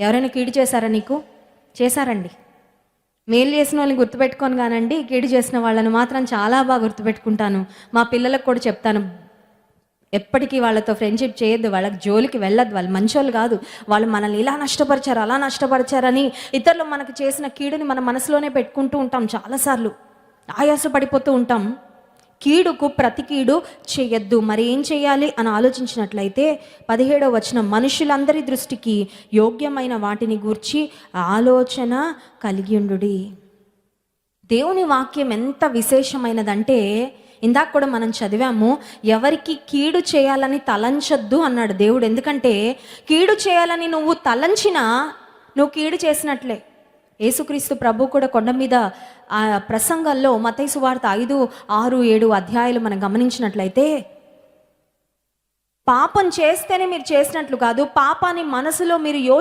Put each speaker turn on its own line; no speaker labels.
ఎవరైనా కీడు చేశారా నీకు? చేశారండి. మేలు చేసిన వాళ్ళని గుర్తుపెట్టుకొని కానండి కీడు చేసిన వాళ్ళని మాత్రం చాలా బాగా గుర్తుపెట్టుకుంటాను. మా పిల్లలకు కూడా చెప్తాను. ఎప్పటికీ వాళ్ళతో ఫ్రెండ్షిప్ చేయొద్దు వాళ్ళకి జోలికి వెళ్ళద్దు వాళ్ళు మంచోళ్ళు కాదు. వాళ్ళు మనల్ని ఇలా నష్టపరిచారు అలా నష్టపరిచారని ఇతరులు మనకు చేసిన కీడుని మన మనసులోనే పెట్టుకుంటూ ఉంటాం చాలాసార్లు. ఆయాస పడిపోతూ ఉంటాం. కీడుకు ప్రతి కీడు చేయొద్దు. మరి ఏం చేయాలి అని ఆలోచించినట్లయితే పదిహేడవ వచనం మనుషులందరి దృష్టికి యోగ్యమైన వాటిని గూర్చి ఆలోచన కలిగి ఉండుడి. దేవుని వాక్యం ఎంత విశేషమైనదంటే ఇందాక కూడా మనం చదివాము ఎవరికి కీడు చేయాలని తలంచొద్దు అన్నాడు దేవుడు. ఎందుకంటే కీడు చేయాలని నువ్వు తలంచినా నువ్వు కీడు చేసినట్లే. యేసుక్రీస్తు ప్రభు కూడా కొండ మీద ఆ ప్రసంగాల్లో మతైసు వార్త ఐదు ఆరు ఏడు అధ్యాయులు మనం గమనించినట్లయితే పాపం చేస్తేనే మీరు చేసినట్లు కాదు పాపాన్ని మనసులో మీరు యో